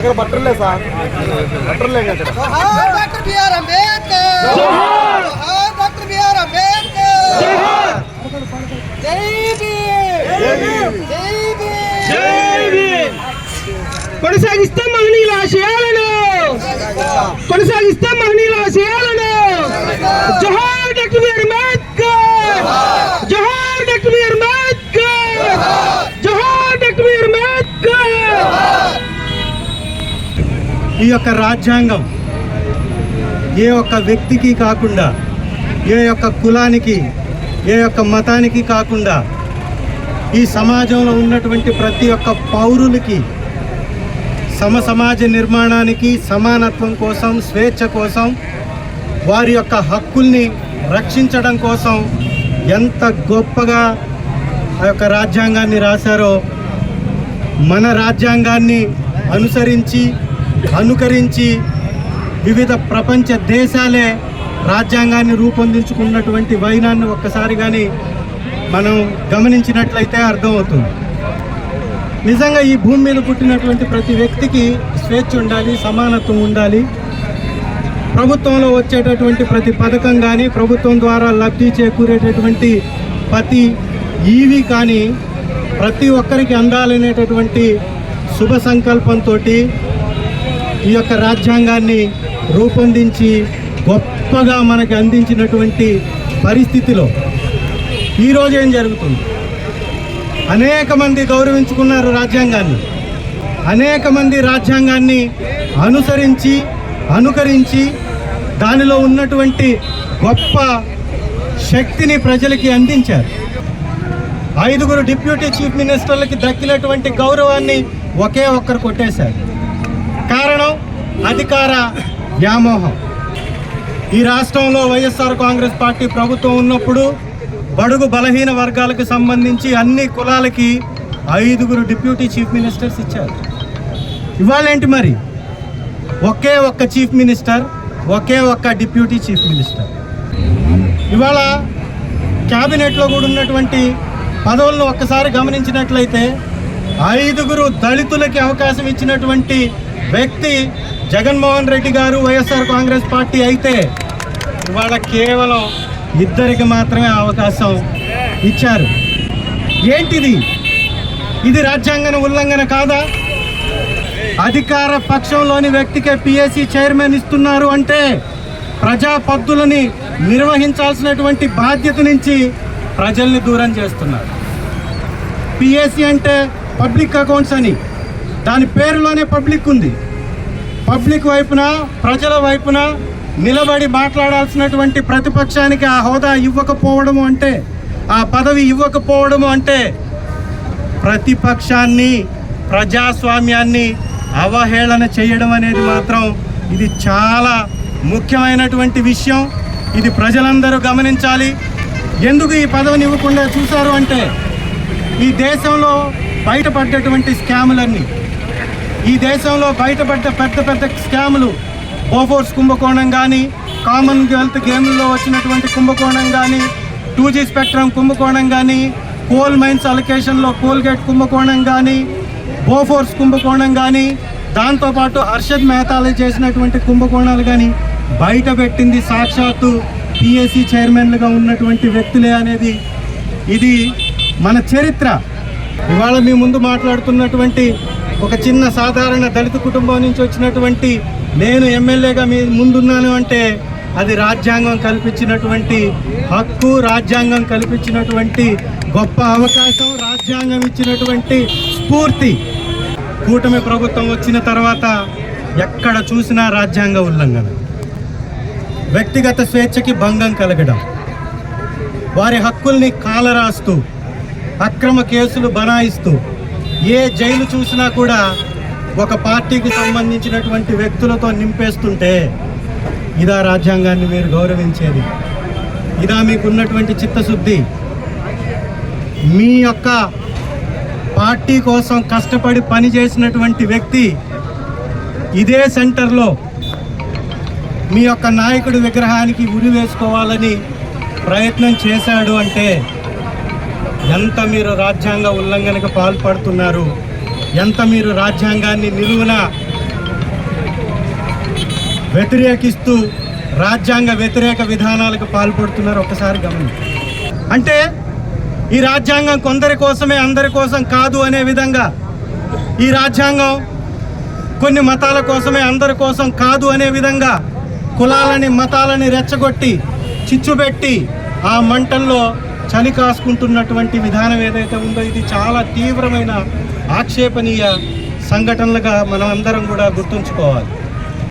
ఇక్కడ బట్టర్లే sir బట్టర్లే doctor BR Ambedkar! Doctor BR Ambedkar! జై భీమ్! కొనసాగిస్తాం మహనీయుల ఆశయాలను! కొనసాగిస్తాం మహనీయుల ఆశయాలను! యొక్క రాజ్యాంగం ఏ ఒక్క వ్యక్తికి కాకుండా ఏ యొక్క కులానికి ఏ యొక్క మతానికి కాకుండా ఈ సమాజంలో ఉన్నటువంటి ప్రతి ఒక్క పౌరులకి సమ సమాజ నిర్మాణానికి సమానత్వం కోసం స్వేచ్ఛ కోసం వారి యొక్క హక్కుల్ని రక్షించడం కోసం ఎంత గొప్పగా ఆ యొక్క రాజ్యాంగాన్ని రాశారో మన రాజ్యాంగాన్ని అనుసరించి అనుకరించి వివిధ ప్రపంచ దేశాలే రాజ్యాంగాన్ని రూపొందించుకున్నటువంటి వైనాన్ని ఒక్కసారి కానీ మనం గమనించినట్లయితే అర్థమవుతుంది. నిజంగా ఈ భూమి మీద పుట్టినటువంటి ప్రతి వ్యక్తికి స్వేచ్ఛ ఉండాలి సమానత్వం ఉండాలి. ప్రభుత్వంలో వచ్చేటటువంటి ప్రతి పథకం కానీ ప్రభుత్వం ద్వారా లబ్ధి చేకూరేటటువంటి ప్రతి ఈవి కానీ ప్రతి ఒక్కరికి అందాలనేటటువంటి శుభ సంకల్పంతో ఈ యొక్క రాజ్యాంగాన్ని రూపొందించి గొప్పగా మనకి అందించినటువంటి పరిస్థితిలో ఈరోజు ఏం జరుగుతుంది? అనేక మంది గౌరవించుకున్నారు రాజ్యాంగాన్ని. అనేక మంది రాజ్యాంగాన్ని అనుసరించి అనుకరించి దానిలో ఉన్నటువంటి గొప్ప శక్తిని ప్రజలకి అందించారు. ఐదుగురు డిప్యూటీ చీఫ్ మినిస్టర్లకి దక్కినటువంటి గౌరవాన్ని ఒకే ఒక్కరు కొట్టేశారు. అధికార వ్యామోహం. ఈ రాష్ట్రంలో వైఎస్ఆర్ కాంగ్రెస్ పార్టీ ప్రభుత్వం ఉన్నప్పుడు బడుగు బలహీన వర్గాలకు సంబంధించి అన్ని కులాలకి ఐదుగురు డిప్యూటీ చీఫ్ మినిస్టర్స్ ఇచ్చారు. ఇవాళ ఏంటి మరి? ఒకే ఒక్క చీఫ్ మినిస్టర్ ఒకే ఒక్క డిప్యూటీ చీఫ్ మినిస్టర్. ఇవాళ క్యాబినెట్లో కూడా ఉన్నటువంటి పదవులను ఒక్కసారి గమనించినట్లయితే ఐదుగురు దళితులకి అవకాశం ఇచ్చినటువంటి వ్యక్తి జగన్మోహన్ రెడ్డి గారు వైఎస్ఆర్ కాంగ్రెస్ పార్టీ అయితే ఇవాళ కేవలం ఇద్దరికి మాత్రమే అవకాశం ఇచ్చారు. ఏంటిది? ఇది రాజ్యాంగన ఉల్లంఘన కాదా? అధికార పక్షంలోని వ్యక్తికే పిఎస్సి చైర్మన్ ఇస్తున్నారు అంటే ప్రజా పద్దులని నిర్వహించాల్సినటువంటి బాధ్యత నుంచి ప్రజల్ని దూరం చేస్తున్నారు. పిఎస్సి అంటే పబ్లిక్ అకౌంట్స్ అని. దాని పేరులోనే పబ్లిక్ ఉంది. పబ్లిక్ వైపున ప్రజల వైపున నిలబడి మాట్లాడాల్సినటువంటి ప్రతిపక్షానికి ఆ హోదా ఇవ్వకపోవడము అంటే ఆ పదవి ఇవ్వకపోవడము అంటే ప్రతిపక్షాన్ని ప్రజాస్వామ్యాన్ని అవహేళన చేయడం అనేది మాత్రం ఇది చాలా ముఖ్యమైనటువంటి విషయం. ఇది ప్రజలందరూ గమనించాలి. ఎందుకు ఈ పదవిని ఇవ్వకుండా చూశారు అంటే ఈ దేశంలో బయటపడ్డటువంటి స్కాములన్నీ. ఈ దేశంలో బయటపడ్డ పెద్ద పెద్ద స్కాములు బోఫోర్స్ కుంభకోణం కానీ కామన్వెల్త్ గేమ్లో వచ్చినటువంటి కుంభకోణం కానీ టూ జీ స్పెక్ట్రమ్ కుంభకోణం కానీ కోల్ మైన్స్ అలొకేషన్లో కోల్గేట్ కుంభకోణం కానీ బోఫోర్స్ కుంభకోణం కానీ దాంతోపాటు హర్షద్ మెహతాలు చేసినటువంటి కుంభకోణాలు కానీ బయట పెట్టింది సాక్షాత్తు పిఎస్సి చైర్మన్లుగా ఉన్నటువంటి వ్యక్తులే అనేది ఇది మన చరిత్ర. ఇవాళ మీ ముందు మాట్లాడుతున్నటువంటి ఒక చిన్న సాధారణ దళిత కుటుంబం నుంచి వచ్చినటువంటి నేను ఎమ్మెల్యేగా మీ ముందున్నాను అంటే అది రాజ్యాంగం కల్పించినటువంటి హక్కు రాజ్యాంగం కల్పించినటువంటి గొప్ప అవకాశం రాజ్యాంగం ఇచ్చినటువంటి స్ఫూర్తి. కూటమి ప్రభుత్వం వచ్చిన తర్వాత ఎక్కడ చూసినా రాజ్యాంగ ఉల్లంఘన. వ్యక్తిగత స్వేచ్ఛకి భంగం కలగడం. వారి హక్కుల్ని కాలరాస్తూ అక్రమ కేసులు బనాయిస్తూ ఏ జైలు చూసినా కూడా ఒక పార్టీకి సంబంధించినటువంటి వ్యక్తులతో నింపేస్తుంటే ఇదా రాజ్యాంగాన్ని మీరు గౌరవించేది. ఇదా మీకున్నటువంటి చిత్తశుద్ధి. మీ యొక్క పార్టీ కోసం కష్టపడి పనిచేసినటువంటి వ్యక్తి ఇదే సెంటర్లో మీ యొక్క నాయకుడి విగ్రహానికి ఉరి వేసుకోవాలని ప్రయత్నం చేశాడు అంటే ఎంత మీరు రాజ్యాంగ ఉల్లంఘనకు పాల్పడుతున్నారు ఎంత మీరు రాజ్యాంగాన్ని నిలువున వ్యతిరేకిస్తూ రాజ్యాంగ వ్యతిరేక విధానాలకు పాల్పడుతున్నారు ఒకసారి గమనించండి అంటే ఈ రాజ్యాంగం కొందరి కోసమే అందరి కోసం కాదు అనే విధంగా ఈ రాజ్యాంగం కొన్ని మతాల కోసమే అందరి కోసం కాదు అనే విధంగా కులాలని మతాలని రెచ్చగొట్టి చిచ్చుపెట్టి ఆ మంటల్లో చలి కాసుకుంటున్నటువంటి విధానం ఏదైతే ఉందో ఇది చాలా తీవ్రమైన ఆక్షేపణీయ సంఘటనలుగా మనం అందరం కూడా గుర్తుంచుకోవాలి.